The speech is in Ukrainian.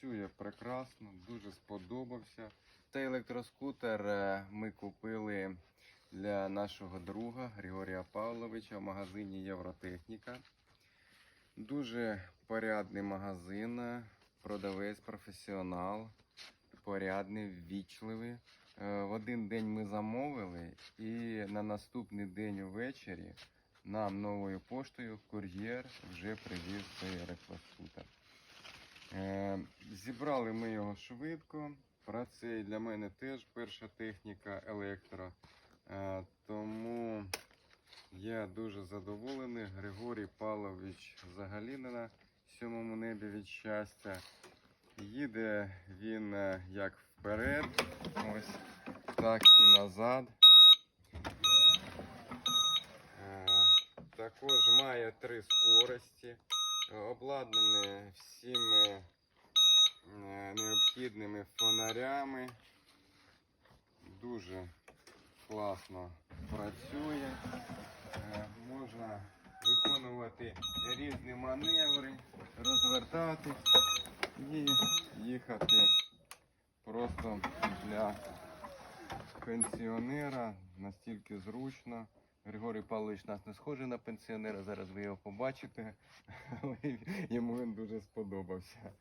Працює прекрасно, дуже сподобався. Цей електроскутер е, ми купили для нашого друга Григорія Павловича в магазині Євротехніка. Дуже порядний магазин, продавець професіонал, порядний, ввічливий. Е, В один день ми замовили, і на наступний день увечері нам новою поштою кур'єр вже привіз цей електроскутер. Е, Зібрали ми його швидко. Про це для мене теж перша техніка електро. Е, Тому я дуже задоволений. Григорій Павлович взагалі не на сьомому небі від щастя. Їде він е, як вперед, ось так і назад. Також має три скорості, обладнаний всіми е, необхідними фонарями. Дуже класно працює. Е, Можна виконувати різні маневри, розвертати і їхати просто для пенсіонера настільки зручно. Григорій Павлович нас не схожий на пенсіонера, зараз ви його побачите, йому він дуже сподобався.